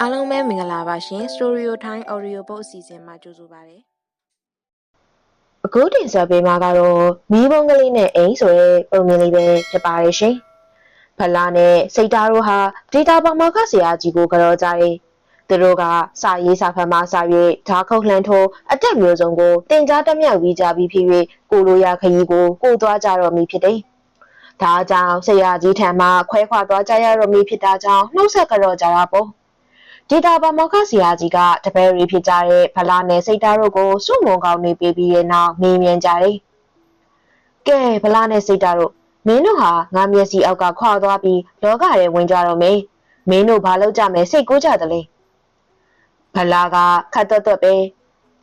အားလုံးပဲမင်္ဂလာပါရှင် Storio Time Audio Book အစီအစဉ်မှာကြိုဆိုပါရစေအခုတင်ဆက်ပေးမှာကတော့မီးဘုံကလေးနဲ့အိမ်ဆိုတဲ့ပုံမြင်လေးပဲဖြစ်ပါတယ်ရှင်။ဖလာနဲ့စိတ်သားတို့ဟာဒေတာပေါမောက်ခဆရာကြီးကိုကြော်ကြတယ်။သူတို့ကစာရေးစာဖတ်မှစာ၍ဓာခုတ်လှန်ထိုးအတက်မျိုးစုံကိုတင် जा တက်မြောက်ပြီးကြပြီးဖြစ်၍ကိုလိုရာခရီးကိုကိုသွားကြတော့မည်ဖြစ်တယ်။ ဒါကြောင့်ဆရာကြီးထံမှခွဲခွာသွားကြရတော့မည်ဖြစ်တာကြောင့်နှုတ်ဆက်ကြော်ကြတာပေါ့။ဒေတာပါမောက္ခဆရာကြီးကတပည့်ရီဖြစ်ကြတဲ့ဖလာနဲ့စိတ်သားတို့ကိုစုမုံကောင်းနေပေးပြီးတဲ့နောက်မေးမြန်းကြတယ်။ကဲဖလာနဲ့စိတ်သားတို့မင်းတို့ဟာငါမျက်စိအောက်ကခွာသွားပြီးလောကထဲဝင်ကြတော့မေးမင်းတို့ဘာလုပ်ကြမယ်စိတ်ကူးကြသလဲ။ဖလာကခတ်သွက်သွက်ပဲ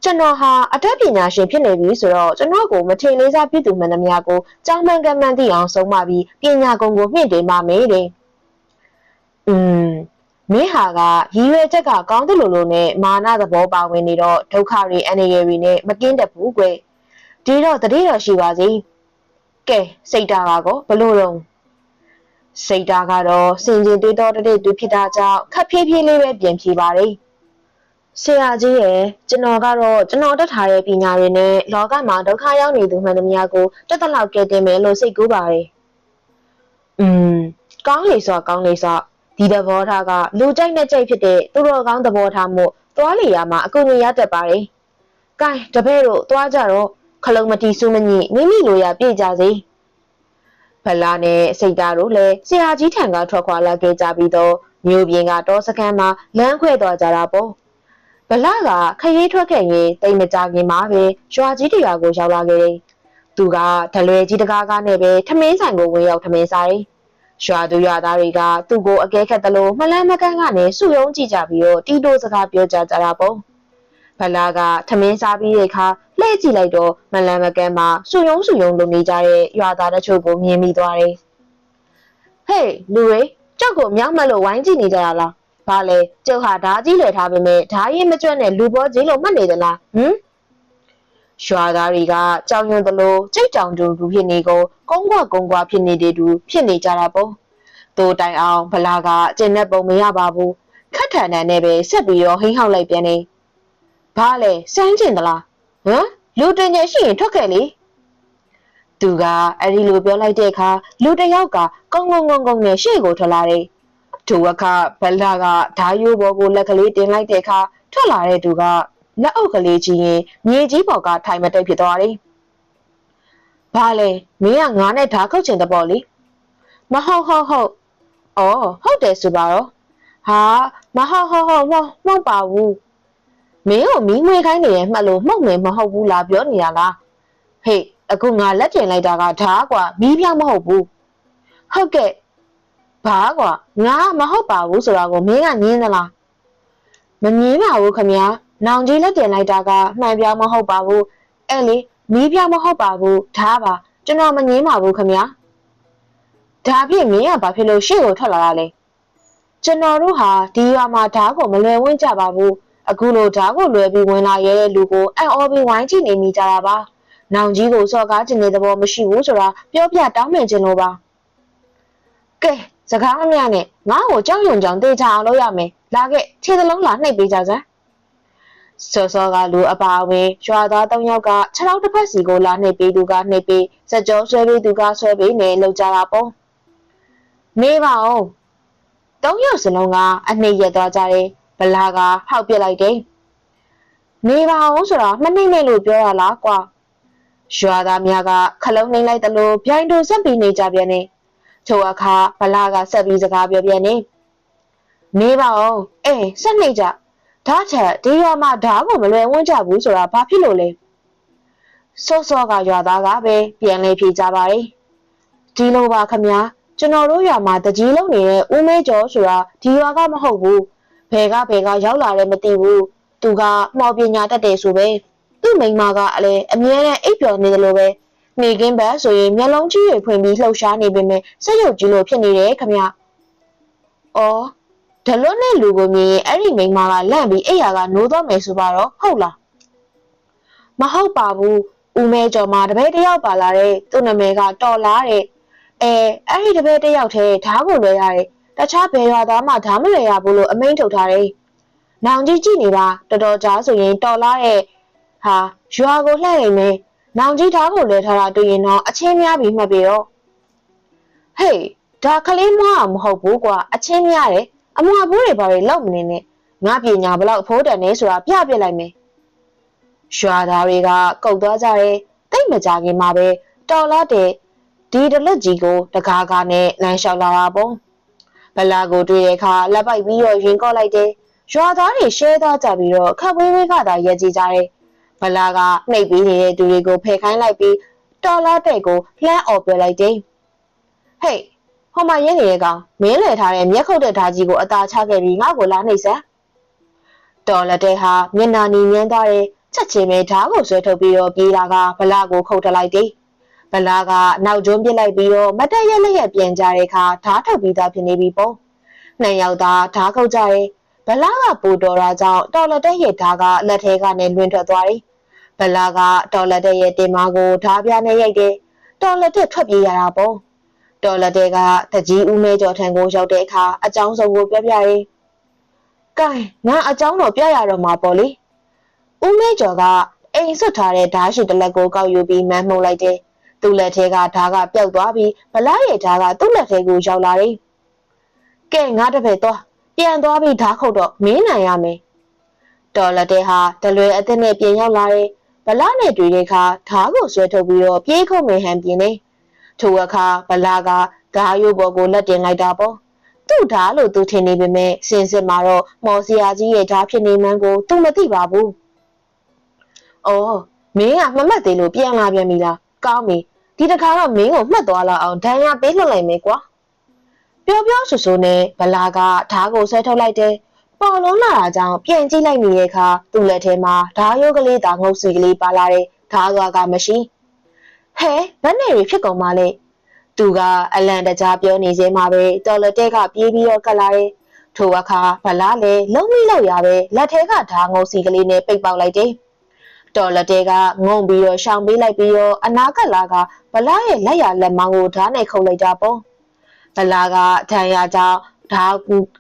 ကျွန်တော်ဟာအတတ်ပညာရှင်ဖြစ်နေပြီဆိုတော့ကျွန်တော်ကိုမထင်လေးစားပြည့်သူမှန်သမျှကိုကြောင်းမှန်ကမှန်သိအောင်ဆုံးမပြီးပညာကုံကိုမြင့်တင်ပါမယ်တဲ့။อืมမင်းဟာကရည်ရွယ်ချက်ကကောင်းတယ်လို့လို့နဲ့မာနသဘောပါဝင်နေတော့ဒုက္ခတွေအန္တရာယ်တွေနဲ့မကင်းတတ်ဘူးကွဒီတော့တတိတော်ရှိပါစေကဲစိတ်ဓာတ်ကောဘလို့တော့စိတ်ဓာတ်ကတော့စင်ကျင်တွေးတော်တဲ့သူဖြစ်တာကြောင့်ခက်ဖြည်းဖြည်းလေးပဲပြင်ဖြေပါတယ် ဆရာကြီးရဲ့ကျွန်တော်ကတော့ကျွန်တော်တက်ထားတဲ့ပညာတွေနဲ့လောကမှာဒုက္ခရောက်နေသူမှန်သမျှကိုတက်တလောက်ကဲတင်မယ်လို့စိတ်ကူးပါတယ်อืมကောင်းလေဆိုကောင်းလေဆိုဒီသဘောထားကလူကြိုက်နဲ့ကြိုက်ဖြစ်တဲ့သူတော်ကောင်းသဘောထားမှုသွားလေရမှာအကူအညီရတတ်ပါတယ်။ကဲတပည့်တို့သွားကြတော့ခလုံးမတီစုမညိမိမိလိုရပြည့်ကြစေ။ဖလာနဲ့စိတ်သားတို့လည်းဆရာကြီးထံကထွက်ခွာလာခဲ့ကြပြီးတော့မြို့ပြင်ကတောစခန်းမှာလမ်းခွဲသွားကြတာပေါ့။ ဗလာကခရီးထွက်ခဲ့ရင်တိတ်မကြခင်မှာပဲရွာကြီးတရွာကိုရောက်လာခဲ့တယ်။သူကဒလွယ်ကြီးတကားကားနဲ့ပဲထမင်းဆိုင်ကိုဝင်ရောက်ထမင်းစားတယ်။ရွာသူရွာသားတွေကသူ့ကိုအကဲခတ်သလိုမလန်းမကန်းကနေစုယုံကြည့်ကြပြီးတော့တီတိုစကားပြောကြကြတာပေါ့။ဖလာကထမင်းစားပြီးတဲ့အခါလှည့်ကြည့်လိုက်တော့မလန်းမကန်းမှာစုယုံစုယုံလုံနေကြတဲ့ရွာသားတချို့ကိုမြင်မိသွားတယ်။ဟေးလူတွေကြောက်ကိုမြောက်မလို့ဝိုင်းကြည့်နေကြရလား။ ဘာလဲကျုပ်ဟာဓာကြီးလွယ်ထားပေမဲ့ဓာရင်မကျွတ်နဲ့လူပေါ်ကြီးလို့မှတ်နေသလားဟမ်ရွာသားတွေကကြောင်ရွံသလိုကြိတ်တောင်တူတူဖြစ်နေကိုကုန်းကွာကုန်းကွာဖြစ်နေတဲ့တူဖြစ်နေကြတာပေါ့တိုးတိုင်အောင်ဗလာကကျင်တဲ့ပုံမရပါဘူးခက်ထန်တန်နဲ့ပဲဆက်ပြီးတော့ဟိန်းဟောက်လိုက်ပြန်နေဘာလဲစမ်းကျင်သလားဟမ်လူတင်ကျရှိရင်ထွက်ခဲ့လေသူကအဲ့ဒီလိုပြောလိုက်တဲ့အခါလူတစ်ယောက်ကကုန်းကုန်းကုန်းကုန်းနဲ့ရှေ့ကိုထွက်လာတယ် သူအခဗလာကဓာယိုးဘောကိုလက်ကလေးတင်လိုက်တဲ့အခါထွက်လာတဲ့သူကလက်အုပ်ကလေးကြီးရင်မြေကြီးပေါ်ကထိုင်မတိတ်ဖြစ်သွားတယ်။ဘာလဲမင်းကငါနဲ့ဓာခုတ်ချင်တဲ့ပေါ့လေ။မဟုတ်ဟုတ်ဟုတ်။အော်ဟုတ်တယ်ဆိုပါတော့။ဟာမဟုတ်ဟုတ်ဟုတ်မမဟုတ်ပါဘူး။မင်းကိုမီးမွေးခိုင်းနေရဲ့မှတ်လို့မှုတ်မယ်မဟုတ်ဘူးလားပြောနေရလား။ဟေးအခုငါလက်ကျင်လိုက်တာကဓာကွာမီးပြောင်းမဟုတ်ဘူး။ဟုတ်ကဲ့ ဘာကွာငါမဟုတ်ပါဘူးဆိုတာကိုမင်းကငင်းသလား။မငင်းပါဘူးခမညာ။နောင်ကြီးလက်တင်လိုက်တာကမှန်ပြောင်းမဟုတ်ပါဘူး။အဲ့လေမီးပြောင်းမဟုတ်ပါဘူးဓာပါကျွန်တော်မငင်းပါဘူးခမညာ။ဒါဖြင့်မင်းကဘာဖြစ်လို့ရှေ့ကိုထွက်လာတာလဲ။ကျွန်တော်တို့ဟာဒီရွာမှာဓာကိုမလွယ်ဝင့်ကြပါဘူး။အခုလိုဓာကိုလွယ်ပြီးဝင်လာရဲတဲ့လူကိုအံ့ဩပြီးဝိုင်းကြည့်နေမိကြတာပါ။နောင်ကြီးကိုစော်ကားခြင်းတဲ့သဘောမရှိဘူးဆိုတာပြောပြတောင်းပန်ခြင်းလို့ပါ။ကဲ စကားမများနဲ့ငါ့ကိုကြောက်ရွံ့ကြောင်တေးချအောင်လုပ်ရမယ်။လာခဲ့ခြေသလုံးလာနှိပ်ပေးကြစမ်း။စောစောကလူအပါအဝင်ရွာသား၃ယောက်ကခြေထောက်တစ်ဖက်စီကိုလာနှိပ်ပေးသူကနှိပ်ပေးစက်ကြောဆွဲပေးသူကဆွဲပေးနေလောက်ကြတာပေါ့နေပါဦး၃ယောက်စလုံးကအနှိပ်ရက်သွားကြတယ်ဗလာကဟောက်ပြစ်လိုက်တယ်နေပါဦးဆိုတော့မနှိမ့်နဲ့လို့ပြောရလားကွာရွာသားများကခလုံးနှိမ့်လိုက်တယ်လို့ပြိုင်တူဆက်ပြီးနေကြပြန် နေထိုအခါဗလာကဆက်ပြီးစကားပြောပြန်နေနေပါဦးအေးဆက်နှိမ့်ကြဓာတ်ချက်ဒီရွာမှာဓာတ်ကိုမလွယ်ဝန်းကြဘူးဆိုတာဘာဖြစ်လို့လဲစောစောကရွာသားကပဲပြန်လေဖြေကြပါတယ်ဒီလိုပါခမညာကျွန်တော်တို့ရွာမှာတကြီးလုံးနေတဲ့ဦးမဲကျော်ဆိုတာဒီရွာကမဟုတ်ဘူးဘယ်ကဘယ်ကရောက်လာတယ်မသိဘူးသူကမော်ပညာတတ်တယ်ဆိုပဲသူ့မိန်းမကလည်းအမြဲတမ်းအိပ်ပျော်နေတယ်လို့ပဲ နေကင်းဘက်ဆိုရင်မျက်လုံးကြီးတွေဖွင့်ပြီးလှုပ်ရှားနေပေမဲ့စက်ရုပ်ကြီးလိုဖြစ်နေတယ်ခမညာအော်ဒလွတ်နဲ့လူကိုမြင်ရင်အဲ့ဒီမိန်းမကလန့်ပြီးအိယာကနိုးတော့မယ်ဆိုပါတော့ဟုတ်လားမဟုတ်ပါဘူးဦးမဲကျော်မှာတပည့်တယောက်ပါလာတဲ့သူ့နာမည်ကတော်လားတဲ့အဲအဲ့ဒီတပည့်တယောက်တည်းဓာတ်ကိုလွှဲရတယ်တခြားဘယ်ရွာသားမှဓာမလွယ်ရဘူးလို့အမိန့်ထုတ်ထားတယ်။နောင်ကြီးကြည့်နေပါတော်တော်ကြားဆိုရင်တော်လာတဲ့ဟာရွာကိုလှည့်နေမယ်။ နောင်ကြီးဓာကိုလဲထားတာတွေ့ရင်တော့အချင်းများပြီးမှတ်ပြီတော့။ဟေးဒါကလေးမမဟုတ်ဘူးကွာအချင်းများတယ်အမွာဘူးတွေဘာတွေလောက်မနေနဲ့ငါပညာဘလောက်ဖိုးတန်နေဆိုတာပြပြလိုက်မယ်။ရွာသားတွေကကုတ်သွားကြတယ်တိတ်မကြခင်မှာပဲတော်လာတဲ့ဒီတလက်ကြီးကိုတကားကားနဲ့လမ်းလျှောက်လာတာပေါ့။ဗလာကိုတွေ့တဲ့အခါလက်ပိုက်ပြီးတော့ရင်ကော့လိုက်တယ်။ရွာသားတွေရှဲသွားကြပြီးတော့ခပ်ဝေးဝေးကသာရက်ကြည့်ကြတယ်။ ဗလာကနှိပ်ပြီးနေတဲ့သူတွေကိုဖယ်ခိုင်းလိုက်ပြီးတော်လာတဲ့ကိုလှမ်းអော်ပြလိုက်တယ်။ဟေးဟိုမှာရင်းနေတဲ့ကောင်မင်းလဲထားတဲ့မျက်ခုတ်တဲ့ဓာကြီးကိုအသာချခဲ့ပြီးငါ့ကိုလာနှိပ်စမ်းတော်လက်တဲ့ဟာမျက်နာနီမြန်းသွားတယ်ချက်ချင်းပဲဓာကိုဆွဲထုတ်ပြီးတော့ပြေးလာကဗလာကိုခုတ်ထလိုက်တယ်ဗလာကနောက်ကျွန်းပစ်လိုက်ပြီးတော့မတက်ရက်လက်ရက်ပြန်ကြတဲ့အခါဓာထုတ်ပြီးသားဖြစ်နေပြီပေါ့နှစ်ယောက်သားဓာခုတ်ကြတယ်ဗလာကပူတော်တာကြောင့်တော်လက်တဲ့ရဲ့ဓာကလက်ထဲကနေလွင်ထွက်သွားတယ် ဗလာကတော်လက်တဲ့ရဲ့တင်မာကိုဓာပြားနဲ့ရိုက်တယ်တော်လက်တဲ့ထွက်ပြေးရတာပေါ့တော်လက်တဲ့ကတကြီးဦးမဲကျော်ထံကိုရောက်တဲ့အခါအကြောင်းစုံကိုပြောပြရင်ကဲငါအကြောင်းတော့ပြရတော့မှာပေါ့လေဦးမဲကျော်ကအိမ်ဆွတ်ထားတဲ့ဓာရှိတစ်လက်ကိုကောက်ယူပြီးမန်းမှုတ်လိုက်တယ်သူ့လက်ထဲကဓာကပျောက်သွားပြီးဗလာရဲ့ဓာကသူ့လက်ထဲကိုရောက်လာတယ်ကဲငါတပည့်သွားပြန်သွားပြီးဓာခုတ်တော့မင်းနိုင်ရမယ်တော်လက်တဲ့ဟာတလွယ်အသက်နဲ့ပြန်ရောက်လာတယ် ဗလာနဲ့တွေ့တဲ့အခါဓာကိုဆွဲထုတ်ပြီးတော့ပြေးခုတ်မယ်ဟန်ပြင်းနေထိုအခါဗလာကဓာရိုးပေါ်ကိုလက်တင်လိုက်တာပေါ့သူ့ဓာလို့သူထင်နေပေမဲ့စင်စစ်မှာတော့မော်စီယာကြီးရဲ့ဓာဖြစ်နေမှန်းကိုသူမသိပါဘူး။အော်မင်းကမမှတ်သေးလို့ပြန်လာပြန်ပြီလား။ကောင်းပြီ။ဒီတစ်ခါတော့မင်းကိုမှတ်သွားလောက်အောင်ဒဏ်ရာပေးလွှတ်လိုက်မယ်ကွာ။ပြောပြောဆူဆူနဲ့ဗလာကဓာကိုဆွဲထုတ်လိုက်တယ်။ ပေါ်လုံးလာတာကြောင့်ပြန်ကြည့်လိုက်မိရဲ့အခါသူ့လက်ထဲမှာဓာရိုးကလေးသာငုပ်စီကလေးပါလာတယ်။ဓာသွားကမရှိ။ဟဲဘယ်နဲ့ရဖြစ်ကုန်ပါလဲ။သူကအလန်တကြားပြောနေစေမှာပဲတော်လက်တဲကပြေးပြီးတော့ကတ်လာတယ်။ထိုအခါဗလာလည်းလုံးမိလောက်ရပဲလက်ထဲကဓာငုပ်စီကလေးနဲ့ပိတ်ပေါက်လိုက်တယ်။တော်လက်တဲကငုံပြီးတော့ရှောင်ပေးလိုက်ပြီးတော့အနာကလာကဗလာရဲ့လက်ရလက်မောင်းကိုဓာနဲ့ခုတ်လိုက်တာပေါ့။ဗလာကဒဏ်ရာကြောင့် ဓာ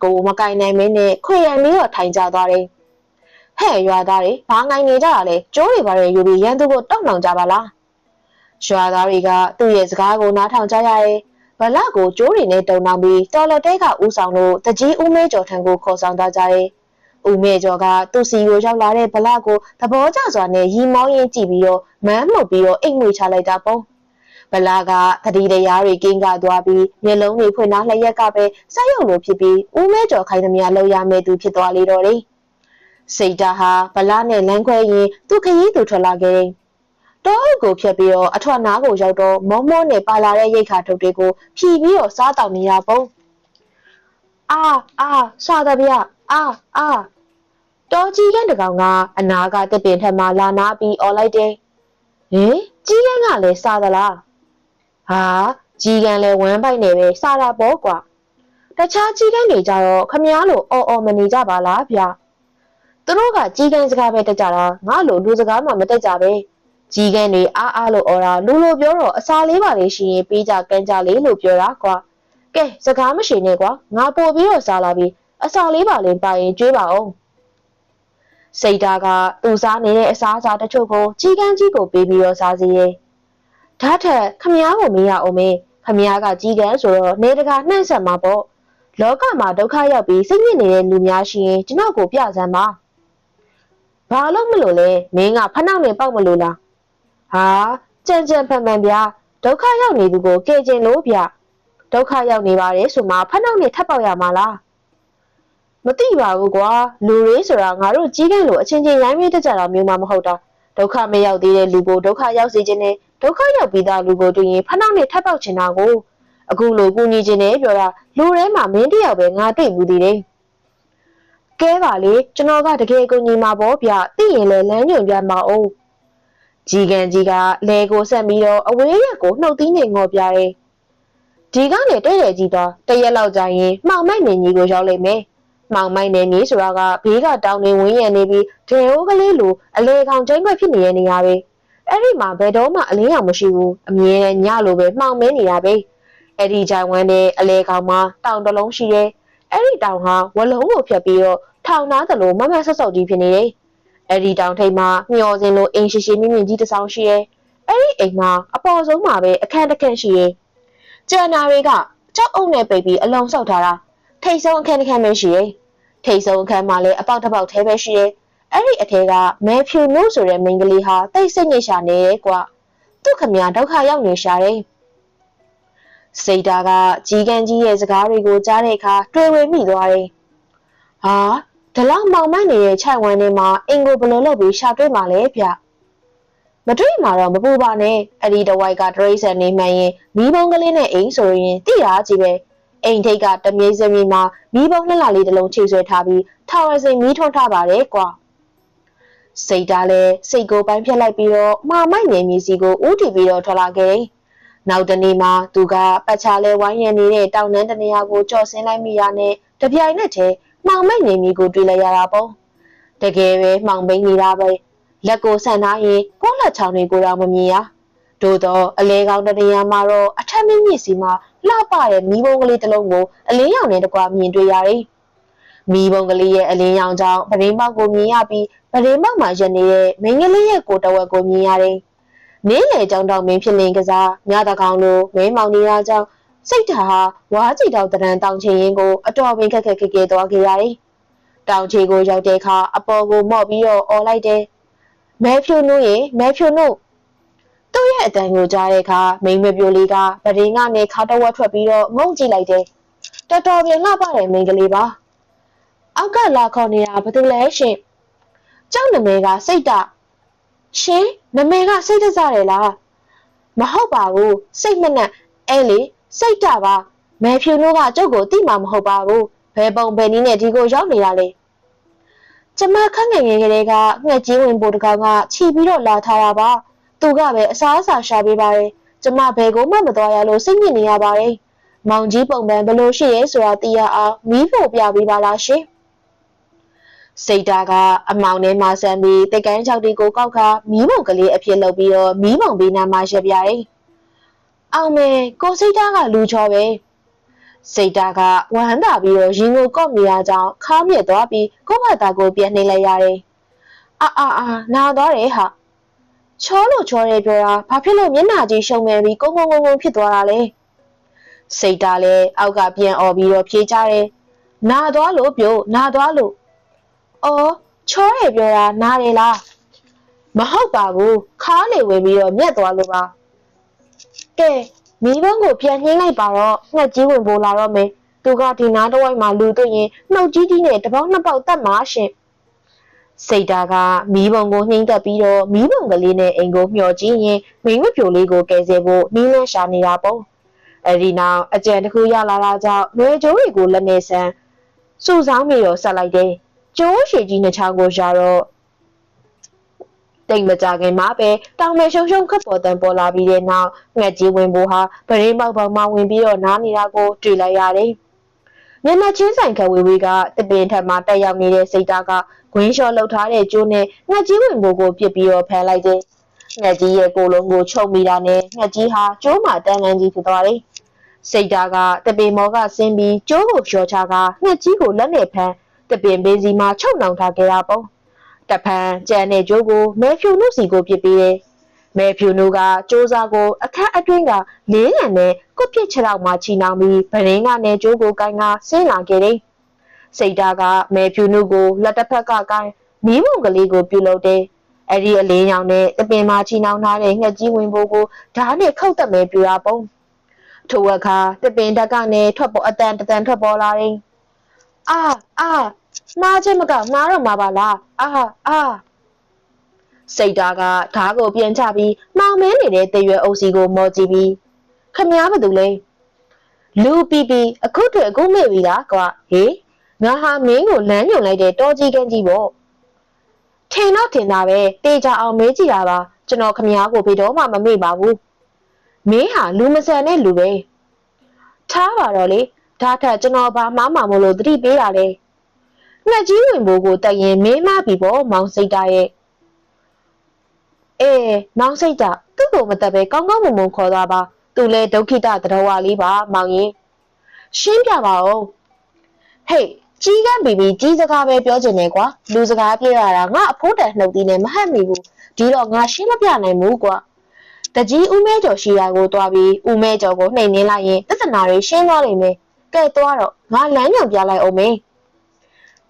ကိုမကင်နိုင်မင်းနဲ့ခွေရံပြီးတော့ထိုင်ကြသွားတယ်။ဟဲ့ရွာသားတွေဘာငိုင်နေကြတာလဲကျိုးတွေဘာတွေယူပြီးရန်သူကိုတောက်လောင်ကြပါလား။ရွာသားတွေကသူ့ရဲ့စကားကိုနားထောင်ကြရတယ်။ဗလာကိုကျိုးတွေနဲ့တုံနောင်ပြီးတော်လက်တဲကဥဆောင်လို့တကြီးဦးမဲကျော်ထံကိုခေါ်ဆောင်သွားကြတယ်။ဦးမဲကျော်ကသူ့စီကိုရောက်လာတဲ့ဗလာကိုသဘောကျစွာနဲ့ရီမောင်းရင်းကြည့်ပြီးတော့မမ်းမှုတ်ပြီးတော့အိတ်ငွေချလိုက်တာပေါ့။ ဗလာကသတိတရားတွေကင်းကသွားပြီးမျက်လုံးတွေဖွင့်ထားလျက်ကပဲစိုက်ရုံလိုဖြစ်ပြီးဦးမဲကျော်ခိုင်းသမျှလောက်ရမယ်သူဖြစ်သွားလေတော့တယ်။စိတ်ဓာတ်ဟာဗလာနဲ့လမ်းခွဲရင်သူခရီးသူထွက်လာခဲ့တယ်။တောအုပ်ကိုဖြတ်ပြီးတော့အထွတ်နားကိုရောက်တော့မောမောနဲ့ပါလာတဲ့ရိတ်ခါထုတ်တွေကိုဖြီးပြီးတော့စားတောက်နေတာပေါ့။အာအာစားတယ်ဗျအာအာတော်ကြီးကန်းတကောင်ကအနာကတက်ပင်ထက်မှလာနာပြီးអော်လိုက်တယ်။ဟင်ကြီးကန်းကလည်းစားသလား။ ဟာကြီးကန်းလည်းဝမ်းပိုက်နေပဲစားတာပေါ့ကွာ။တခြားကြီးကန်းတွေကြတော့ခမားလိုအော်အော်မနေကြပါလားဗျ။သူတို့ကကြီးကန်းစကားပဲတက်ကြတာငါလိုလူစကားမှမတက်ကြပဲ။ကြီးကန်းတွေအားအားလို့អော်တာလူလိုပြောတော့အစာလေးပါလေးရှိရင်ပေးကြကန်းကြလေးလို့ပြောတာကွာ။ကဲစကားမရှိနဲ့ကွာငါပို့ပြီးတော့စားလာပြီးအစာလေးပါလေးပါရင်ကြွေးပါအောင်။စိတ်ဓာတ်ကသူစားနေတဲ့အစားအစာတချို့ကိုကြီးကန်းကြီးကိုပေးပြီးတော့စားစီရဲ့။ ဓာတ်ထက်ခမားကိုမေးရအောင်မေးခမားကကြီးကန်းဆိုတော့နေတကာနှံ့ဆက်မှာပေါ့။လောကမှာဒုက္ခရောက်ပြီးစိတ်ညစ်နေတဲ့လူများရှိရင်ကျွန်တော်ကိုပြစမ်းပါ။ဘာလို့မလို့လဲမင်းကဖနှောက်နဲ့ပေါက်မလို့လား။ဟာကြံကြံဖန်ဖန်ဗျာဒုက္ခရောက်နေသူကိုကယ်ကျင်လို့ဗျဒုက္ခရောက်နေပါတယ်ဆိုမှဖနှောက်နဲ့ထပ်ပေါက်ရမှာလားမသိပါဘူးကွာလူတွေဆိုတာငါတို့ကြီးကန်းလို့အချင်းချင်းရိုင်းမိတတ်ကြတာမျိုးမှမဟုတ်တာဒုက္ခမရောက်သေးတဲ့လူကိုဒုက္ခရောက်စေခြင်းနဲ့ ဒုက္ခရောက်ပြီးသားလူကိုတွေ့ရင်ဖနှောက်နဲ့ထပ်ပေါက်ချင်တာကိုအခုလိုကူညီခြင်းနဲ့ပြောတာလူထဲမှာမင်းတယောက်ပဲငါတွေ့ဘူးသေးတယ်ကဲပါလေကျွန်တော်ကတကယ်ကူညီမှာပေါ့ဗျသိရင်လည်းလမ်းညွှန်ပြမအောင်ကြီးကန်ကြီးကလဲကိုဆက်ပြီးတော့အဝေးရက်ကိုနှုတ်သီးနေငေါ်ပြတယ်ဒီကနေတဲ့တဲ့ကြီးတော့တရက်လောက်ကြာရင်မှောင်မိုက်နေကြီးကိုရောက်လိမ့်မယ်မှောင်မိုက်နေကြီးဆိုတာကဘေးကတောင်းနေဝင်းရံနေပြီးဒေဟိုးကလေးလိုအလေကောင်ကျိမ့်ွက်ဖြစ်နေတဲ့နေရာပဲ အဲ့ဒီမှာဘယ်တော့မှအလင်းရောင်မရှိဘူးအမြဲတမ်းညလိုပဲမှောင်မင်းနေတာပဲအဲ့ဒီဂျိုင်ဝမ်နဲ့အလဲကောင်မှာတောင်တစ်လုံးရှိတယ်အဲ့ဒီတောင်ဟာဝလုံးကိုဖြတ်ပြီးတော့ထောင်သားသလိုမမတ်ဆော့ဆော့ကြီးဖြစ်နေတယ်အဲ့ဒီတောင်ထိပ်မှာမျောစင်လိုအိမ်ရှိရှိမြင့်မြင့်ကြီးတစ်ဆောင်ရှိတယ်အဲ့ဒီအိမ်မှာအပေါ်ဆုံးမှာပဲအခန်းတစ်ခန်းရှိတယ်ကျန်နာတွေကကြောက်အုပ်နဲ့ပိတ်ပြီးအလုံးဆောက်ထားတာထိတ်ဆုံးအခန်းတစ်ခန်းပဲရှိတယ်ထိတ်ဆုံးအခန်းမှာလည်းအပေါက်တစ်ပေါက်သေးပဲရှိတယ် အဲ့ဒီအထဲကမဲဖြူနို့ဆိုတဲ့မိန်းကလေးဟာတိတ်ဆိတ်ညစ်ရှာနေတယ်ကွာသူ့ခမရဒုက္ခရောက်နေရှာတယ်စိတ်ဓာတ်ကကြီးကန်းကြီးရဲ့စကားတွေကိုကြားတဲ့အခါတွေ့ဝေမိသွားတယ်။ဟာဒီလောက်မောင်မိုက်နေတဲ့ခြိုင်ဝမ်ထဲမှာအင်ကိုဘယ်လိုလုပ်ပြီးရှာတွေ့မှာလဲဗျ။မတွေ့မှာတော့မပူပါနဲ့အဲ့ဒီတဝိုက်ကတရိษံနေမှန်ရင်မိဘုံကလေးနဲ့အိမ်ဆိုရင်တိတာကြီးပဲအိမ်ထိတ်ကတမြိတ်စမီမှာမိဘုံနှစ်လလေးတစ်လုံးချိတ်ဆွဲထားပြီးထာဝရစိန်မီးထွန်းထားပါတယ်ကွာ။ စိတ်ဓာတ်လည်းစိတ်ကိုပိုင်းဖြတ်လိုက်ပြီးတော့မာမိုက်နေမြစီကိုဥတီပြီးတော့ထွက်လာခဲ့တယ်။နောက်တနေ့မှာသူကပတ်ချာလဲဝိုင်းရနေတဲ့တောင်တန်းတနေရာကိုကြော့ဆင်းလိုက်မိရနဲ့တပြိုင်နက်တည်းမှောင်မိတ်နေမိကိုတွေ့လိုက်ရတာပေါ့တကယ်ပဲမှောင်မိတ်နေတာပဲလက်ကိုဆန်ထားရင်ကိုလက်ချောင်းတွေကိုတော့မမြင်ရသို့တော့အလဲကောင်းတနေရာမှာတော့အထက်မြင့်မြင့်စီမှာလှပတဲ့မီးပုံးကလေးတစ်လုံးကိုအလင်းရောင်နဲ့တကွာမြင်တွေ့ရတယ် မီးပုံးကလေးရဲ့အလင်းရောင်ကြောင့်ပရင်းပေါက်ကိုမြင်ရပြီးပရင်းပေါက်မှာရနေတဲ့မိန်းကလေးရဲ့ကိုယ်တဝက်ကိုမြင်ရတယ်နင်းလေကြောင်တောင်မင်းဖြစ်လင်းကစားညတကောင်လိုမဲမောင်နေတာကြောင့်စိတ်ဓာတ်ဟာဝါးကြည်တောင်တရံတောင်ချင်ရင်ကိုအတော်ပင်ခက်ခက်ခဲခဲသွားခဲ့ရတယ်။တောင်ချေကိုရောက်တဲ့အခါအပေါ်ကိုမော့ပြီးတော့អော်လိုက်တယ်။မဲဖြူနုရေမဲဖြူနုသူ့ရဲ့အတန်ကိုကြားတဲ့အခါမိန်းမပြိုလေးကပရင်းကနေခါတော့ဝက်ထွက်ပြီးတော့ငုံကြည့်လိုက်တယ်။တော်တော်ပြန်လှပတဲ့မိန်းကလေးပါ။ အောက်ကလာခေါ်နေတာဘာလို့လဲရှင်။ကျောင်းနမဲကစိတ်တရှင်နမဲကစိတ်တစားတယ်လားမဟုတ်ပါဘူးစိတ်မနှက်အဲလေစိတ်တပါမဲဖြူတို့ကကျုပ်ကိုတိမှမဟုတ်ပါဘူးဘယ်ပုံဘယ်နည်းနဲ့ဒီကိုရောက်နေတာလဲကျမခန့်ငယ်ငယ်ကလေးကငှက်ကြီးဝင်ပိုတကောင်ကခြီပြီးတော့လာထားတာပါသူကပဲအစားအစာရှာပေးပါတယ်ကျမဘယ်ကိုမှမသွားရလို့စိတ်ညစ်နေရပါတယ်မောင်ကြီးပုံပံဘယ်လိုရှိရဲဆိုတာသိရအောင်မီးဖို့ပြပေးပါလားရှင် စိတ်ဓာတ်ကအမောင်ထဲမှာဆန်ပြီးတက်ကန်းချောက်တီကိုကောက်ခါမီးပုံကလေးအဖြစ်လုပ်ပြီးတော့မီးပုံပေးနာမှာရက်ပြရတယ်။အောင်မေကိုစိတ်ဓာတ်ကလူချောပဲ။စိတ်ဓာတ်ကဝမ်းသာပြီးတော့ရင်ကိုကော့မိရကြောင်းခါမြက်သွားပြီးကိုယ့်ဘာသာကိုပြန်နှိမ့်လိုက်ရတယ်။အာအာအာနာသွားတယ်ဟာ။ချောလို့ချောတယ်ပြောတာဘာဖြစ်လို့မျက်နှာကြီးရှုံနေပြီးကုန်းကုန်းကုန်းကုန်းဖြစ်သွားတာလဲ။စိတ်ဓာတ်လည်းအောက်ကပြန်អော်ပြီးတော့ဖြေကြတယ်။နာသွားလို့ပြောနာသွားလို့ အော်ချောတယ်ပြောတာနားတယ်လားမဟုတ်ပါဘူးခါလေဝင်ပြီးတော့မြက်သွားလို့ပါကဲမီးဘုံကိုပြန်နှင်းလိုက်ပါတော့ငှက်ကြီးဝင်ပိုးလာတော့မယ်သူကဒီနားတစ်ဝိုက်မှာလူတွေ့ရင်နှုတ်ကြီးကြီးနဲ့တပေါက်နှစ်ပေါက်တတ်မှာရှင်စိတ်ဓာတ်ကမီးဘုံကိုနှိမ့်တက်ပြီးတော့မီးဘုံကလေးနဲ့အိမ်ကိုမျှော်ကြည့်ရင်မိန်းမပြိုလေးကိုကယ်ဆယ်ဖို့နီးလန်းရှာနေတာပေါ့အဲဒီနောက်အကြံတစ်ခုရလာတာကြောင့်ရွေကျိုးတွေကိုလက်နေဆန်းစူဆောင်းပြီးတော့ဆက်လိုက်တယ် ကျိုးရှည်ကြီးနှစ်ချောင်းကိုရတော့တိတ်မကြခင်မှာပဲတောင်မဲရှုံရှုံခတ်ပေါ်တန်ပေါ်လာပြီးတဲ့နောက်ငှက်ကြီးဝင်ဖို့ဟာပရင်းပေါက်ပေါက်မှဝင်ပြီးတော့နားနေတာကိုတွေ့လိုက်ရတယ်။မျက်နှာချင်းဆိုင်ခဝေဝေကတပင်ထက်မှတက်ရောက်နေတဲ့စိတ်ဓာတ်ကဂွင်းလျှော်လှုပ်ထားတဲ့ကျိုးနဲ့ငှက်ကြီးဝင်ဖို့ကိုပြစ်ပြီးတော့ဖမ်းလိုက်တယ်။ငှက်ကြီးရဲ့ကိုယ်လုံးကိုချုပ်မိတာနဲ့ငှက်ကြီးဟာကျိုးမှတန်းလန်းကြီးဖြစ်သွားတယ်။စိတ်ဓာတ်ကတပင်မော်ကဆင်းပြီးကျိုးကိုလျှော်ချကငှက်ကြီးကိုလက်နဲ့ဖမ်း တပင်ပေးစီမှာချုပ်နှောင်ထားခဲ့တာပေါ့တဖန်ကြံတဲ့ကျိုးကိုမဲဖြူနုစီကိုပြစ်ပေးတယ်မဲဖြူနုကစူးစားကိုအခက်အတွင်းကလေးရံနဲ့ကုတ်ပြစ်ချက်တော့မှချီနှောင်ပြီးဗရင်ကနေကျိုးကိုကိုင်းကဆင်းလာခဲ့တယ်စိတ်ဓာတ်ကမဲဖြူနုကိုလက်တစ်ဖက်ကကိုင်းမီးပုံကလေးကိုပြုတ်လုပ်တယ်အဲ့ဒီအလင်းရောင်နဲ့တပင်မှာချီနှောင်ထားတဲ့ငှက်ကြီးဝင်ဖို့ကိုဓာတ်နဲ့ခောက်တက်မဲပြူတာပုံထိုအခါတပင်တက်ကနေထွက်ပေါ်အတန်တန်ထွက်ပေါ်လာတယ်အာအာ မှားချက်မကမှားတော့မှာပါလားအာအာစိတ်ဓာတ်ကဓာတ်ကိုပြန်ချပြီးမောင်မဲနေတဲ့တရွယ်အုပ်စီကိုမော်ကြည့်ပြီးခမည်းဘာတူလဲလူပီပီအခုတည်းအခုမေ့ပြီလားကွာဟေးငါဟာမင်းကိုလမ်းညွန်လိုက်တဲ့တော်ကြီးကန်းကြီးပေါ့ထင်တော့ထင်တာပဲတေချာအောင်မေးကြည့်တာပါကျွန်တော်ခမည်းကိုဘယ်တော့မှမမေ့ပါဘူးမင်းဟာလူမဆန်တဲ့လူပဲထားပါတော့လေဒါထက်ကျွန်တော်ဘာမှမမလို့သတိပေးတာလေ ငှက်ကြီးဝင်ဖို့ကိုတက်ရင်မင်းမပြီပေါ့မောင်စိတ်တာရဲ့အေးမောင်စိတ်တာသူ့ကိုမတက်ပဲကောင်းကောင်းမွန်မွန်ခေါ်သွားပါသူလည်းဒုက္ခိတသတဝါလေးပါမောင်ရင်ရှင်းပြပါဦးဟေးကြီးကန်းဘီဘီကြီးစကားပဲပြောချင်တယ်ကွာလူစကားပြေရတာငါအဖိုးတန်နှုတ်သီးနဲ့မဟတ်မိဘူးဒီတော့ငါရှင်းမပြနိုင်ဘူးကွာတကြီးဦးမဲကျော်ရှိရာကိုတွားပြီးဦးမဲကျော်ကိုနှိမ်နှင်းလိုက်ရင်ပြဿနာတွေရှင်းသွားလိမ့်မယ်ကဲသွားတော့ငါလမ်းညွန်ပြလိုက်အောင်မေး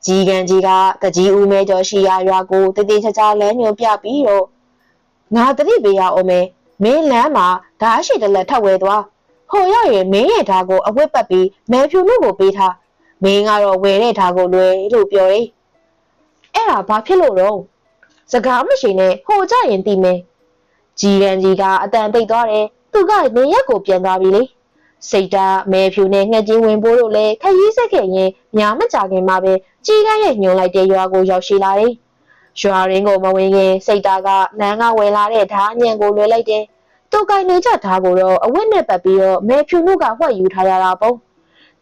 ကြီးကန်ကြီးကတကြီးဦးမဲကျော်ရှိရာရွာကိုတည်တည်ချာချာလမ်းညွန်ပြပြီးတော့ငါတတိပေးရအောင်မေးမင်းလမ်းမှာဓာတ်ရှိတလက်ထပ်ဝဲသွားဟိုရောက်ရင်မင်းရဲ့ဓာတ်ကိုအဝတ်ပတ်ပြီးမဲဖြူမှုကိုပေးထားမင်းကတော့ဝယ်တဲ့ဓာတ်ကိုလွယ်လို့ပြောတယ်အဲ့ဒါဘာဖြစ်လို့တော့စကားမရှိနဲ့ဟိုကြရင်တီးမယ်ကြီးကန်ကြီးကအတန်တိတ်သွားတယ်သူကနေရက်ကိုပြန်သွားပြီလေ စိတ်ဓာတ်မဲဖြူနဲ့ငှက်ကြီးဝင်ပိုးတို့လည်းခရီးဆက်ခဲ့ရင်ညာမကြခင်မှာပဲကြီးကန်းရဲ့ညွန်လိုက်တဲ့ရွာကိုရောက်ရှိလာတယ်ရွာရင်းကိုမဝင်ခင်စိတ်ဓာတ်ကလမ်းကဝင်လာတဲ့ဓာညံကိုလွယ်လိုက်တယ်သူကင်နေကြဓာကိုတော့အဝတ်နဲ့ပတ်ပြီးတော့မဲဖြူမှုကဝှက်ယူထားရတာပေါ့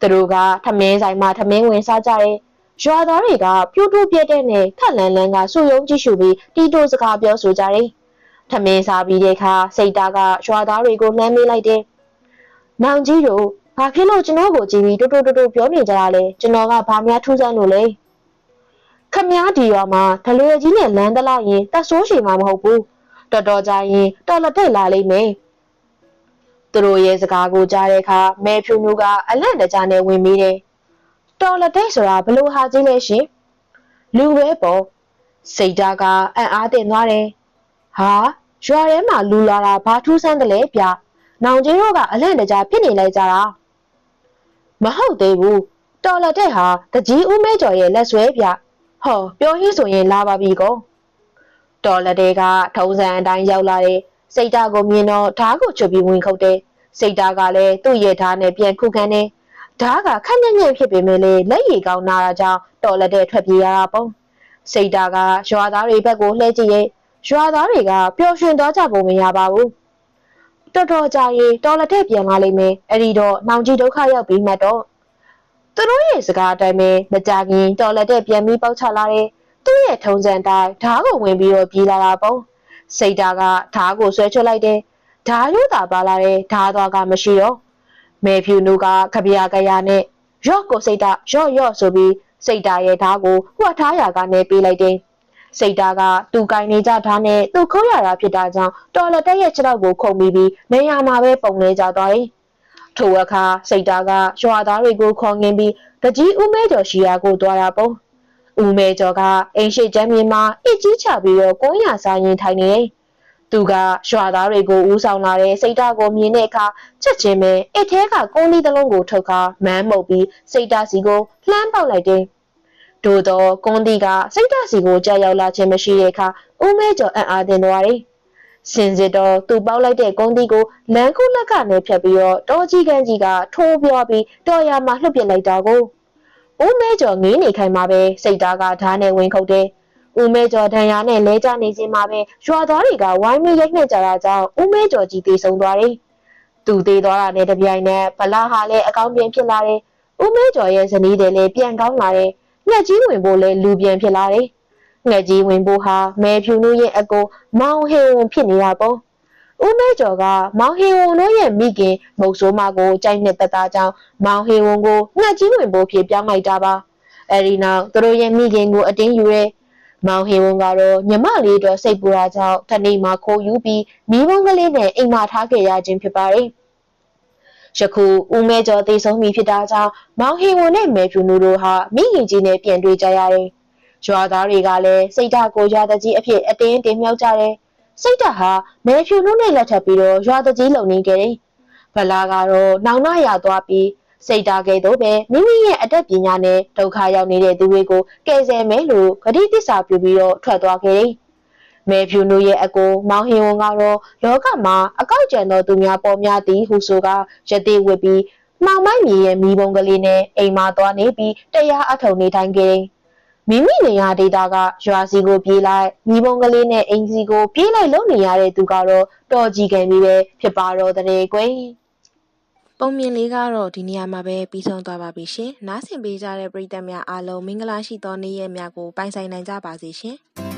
သူတို့ကထမင်းဆိုင်မှာထမင်းဝင်စားကြတယ်ရွာသားတွေကပြိုးတိုးပြက်တဲ့နဲ့ခက်လန်းလန်းကစူယုံကြည့်ရှုပြီးတီတိုစကားပြောဆိုကြတယ်ထမင်းစားပြီးတဲ့အခါစိတ်သားကရွာသားတွေကိုလှမ်းမေးလိုက်တယ်။ နောင်ကြီးတို့ဘာဖြစ်လို့ကျွန်တော်ကိုကြည့်ပြီးတိုးတိုးတိုးတိုးပြောနေကြတာလဲကျွန်တော်ကဘာများထူးဆန်းလို့လဲ။ခမည်းဒီရွာမှာဒလွယ်ကြီးနဲ့လမ်းတလားရင်တက်ဆိုးရှိမှာမဟုတ်ဘူး။တော်တော်ကြာရင်တော်လက်တက်လာလိမ့်မယ်။သူတို့ရဲ့စကားကိုကြားတဲ့အခါမဲဖြူမျိုးကအလန့်တကြားနဲ့ဝင်ပြီးတယ်။တော်လက်တက်ဆိုတာဘလို့ဟာကြီးလဲရှင်။လူပဲပေါ့စိတ်ဓာတ်ကအံ့အားတင်သွားတယ်။ဟာရွာထဲမှာလူလာတာဘာထူးဆန်းတယ်လဲဗျ။ နောင်ကြီးတို့ကအလန့်တကြားဖြစ်နေလိုက်ကြတာ။မဟုတ်သေးဘူး။တော်လက်တဲ့ဟာတကြီးဦးမဲကျော်ရဲ့လက်ဆွဲဗျ။ဟောပြောရင်းဆိုရင်လာပါပြီကော။တော်လက်တဲ့ကထုံးစံအတိုင်းရောက်လာတဲ့စိတ်ဓာတ်ကိုမြင်တော့ဓာတ်ကိုချွတ်ပြီးဝင်ခုတ်တယ်။စိတ်ဓာတ်ကလည်းသူ့ရဲ့ဓာတ်နဲ့ပြန်ခုခံတယ်။ဓာတ်ကခက်ညံ့ညံ့ဖြစ်ပေမဲ့လည်းလက်ရည်ကောင်းနာတာကြောင့်တော်လက်တဲ့ထွက်ပြေးရတာပေါ့။စိတ်ဓာတ်ကရွာသားတွေဘက်ကိုလှည့်ကြည့်ရဲ့ရွာသားတွေကပျော်ရွှင်သွားကြပုံမရပါဘူး တော်တော်ကြာရင်တော်လက်တဲ့ပြန်လာလိမ့်မယ်အဲ့ဒီတော့နှောင်ကြီးဒုက္ခရောက်ပြီးမှတော့သူတို့ရဲ့စကားအတိုင်းပဲမကြခင်တော်လက်တဲ့ပြန်ပြီးပေါက်ချလာတယ်သူ့ရဲ့ထုံစံတိုင်းဓားကိုဝင်ပြီးတော့ပြေးလာတာပေါ့စိတ်ဓာတ်ကဓားကိုဆွဲချွတ်လိုက်တယ်ဓားရိုးတာပါလာတယ်ဓားသွားကမရှိတော့မေဖြူနုကခပြာကရနဲ့ရော့ကိုစိတ်ဓာတ်ရော့ရော့ဆိုပြီးစိတ်ဓာတ်ရဲ့ဓားကိုဟွက်ထားရာကနေပေးလိုက်တယ် စိတ်ဓာတ်ကသူကင်နေကြဓာတ်နဲ့သူခုံးရတာဖြစ်တာကြောင့်တော်လက်တက်ရဲ့ခြေထောက်ကိုခုန်ပြီးပြီးနေရာမှာပဲပုံနေကြသွားတယ်။ထိုအခါစိတ်ဓာတ်ကရွာသားတွေကိုခေါ်ငင်းပြီးတကြီးဦးမဲကျော်ရှိရာကိုသွားတာပေါ့။ဦးမဲကျော်ကအိမ်ရှိချမ်းမြေမှာအစ်ကြီးချပြီးတော့ကုန်းရစားရင်ထိုင်နေတယ်။သူကရွာသားတွေကိုဦးဆောင်လာတဲ့စိတ်ဓာတ်ကိုမြင်တဲ့အခါချက်ချင်းပဲအစ်ထဲကကုန်းလေးတစ်လုံးကိုထုတ်ကာမန်းမှုတ်ပြီးစိတ်ဓာတ်စီကိုလှမ်းပေါက်လိုက်တယ်။ တို့တော့ကွန်တီကစိတ်ဓာတ်စီကိုကြောက်ရောက်လာခြင်းမရှိတဲ့အခါဦးမဲကျော်အံ့အားသင့်သွားတယ်။စင်စစ်တော့သူပေါက်လိုက်တဲ့ကွန်တီကိုလမ်းခုလက်ကနေဖြတ်ပြီးတော့တောကြီးကန်းကြီးကထိုးပြောပြီးတော်ရမှာလှုပ်ပစ်လိုက်တာကိုဦးမဲကျော်ငေးနေခိုင်းမှာပဲစိတ်ဓာတ်ကဓာတ်နဲ့ဝင်ခုတ်တယ်။ဦးမဲကျော်ဒဏ်ရာနဲ့လဲကျနေခြင်းမှာပဲရွာသားတွေကဝိုင်းမရိုက်နှက်ကြတာကြောင့်ဦးမဲကျော်ကြီးတေဆုံးသွားတယ်။သူသေးသွားတာနဲ့တပြိုင်နက်ဗလာဟာလည်းအကောင်းပြင်းဖြစ်လာတယ်။ဦးမဲကျော်ရဲ့ဇနီးတယ်လည်းပြန်ကောင်းလာတယ်။ ငှက်ကြီးဝင်ဖို့လည်းလူပြန်ဖြစ်လာတယ်။ငှက်ကြီးဝင်ဖို့ဟာမဲဖြူနုရဲ့အကိုမောင်ဟေဝန်ဖြစ်နေတာပေါ့။ဦးမဲကျော်ကမောင်ဟေဝန်တို့ရဲ့မိခင်မုတ်ဆိုးမကိုကြိုက်နှစ်သက်သားကြောင့်မောင်ဟေဝန်ကိုငှက်ကြီးဝင်ဖို့ဖြစ်ပြောင်းလိုက်တာပါ။အဲဒီနောက်သူတို့ရဲ့မိခင်ကိုအတင်းယူရဲမောင်ဟေဝန်ကတော့ညမလေးအတွက်စိတ်ပူတာကြောင့်တနေ့မှခိုးယူပြီးမိဘကလေးနဲ့အိမ်မှာထားခဲ့ရခြင်းဖြစ်ပါတယ်။ ယခုဦးမဲကျော်တည်ဆုံးပြီဖြစ်တာကြောင့်မောင်ဟေဝန်နဲ့မဲဖြူနူတို့ဟာမိခင်ကြီးနဲ့ပြန်တွေ့ကြရတယ်။ရွာသားတွေကလည်းစိတ်ဓာတ်ကိုရွာတကြီးအဖြစ်အတင်းတင်မြောက်ကြတယ်။စိတ်ဓာတ်ဟာမဲဖြူနုနဲ့လက်ထပ်ပြီးတော့ရွာတကြီးလုံနေကြတယ်။ဗလာကတော့နောင်နာရသွားပြီးစိတ်ဓာတ်ကဲ့သို့ပဲမိမိရဲ့အတတ်ပညာနဲ့ဒုက္ခရောက်နေတဲ့သူတွေကိုကယ်ဆယ်မယ်လို့ဂတိတစ္ဆာပြုပြီးတော့ထွက်သွားခဲ့တယ်။ မဲဖြူနုရဲ့အကိုမောင်ဟင်ဝန်ကတော့လောကမှာအကောက်ကျန်သောသူများပေါ်များသည်ဟုဆိုကရသေးဝစ်ပြီးမှောင်မိုက်မြေရဲ့မိဘုံကလေးနဲ့အိမ်မှာသွားနေပြီးတရားအထုံနေထိုင်ခဲ့တယ်။မိမိနေရာဒေတာကရွာစီကိုပြေးလိုက်မိဘုံကလေးနဲ့အိမ်စီကိုပြေးလိုက်လုံနေရတဲ့သူကတော့တော်ကြီးခံပြီးပဲဖြစ်ပါတော့တဲ့ကွယ်။ပုံမြင်လေးကတော့ဒီနေရာမှာပဲပြီးဆုံးသွားပါပြီရှင်။နားဆင်ပေးကြတဲ့ပရိသတ်များအားလုံးမင်္ဂလာရှိသောနေ့ရက်များကိုပိုင်ဆိုင်နိုင်ကြပါစေရှင်။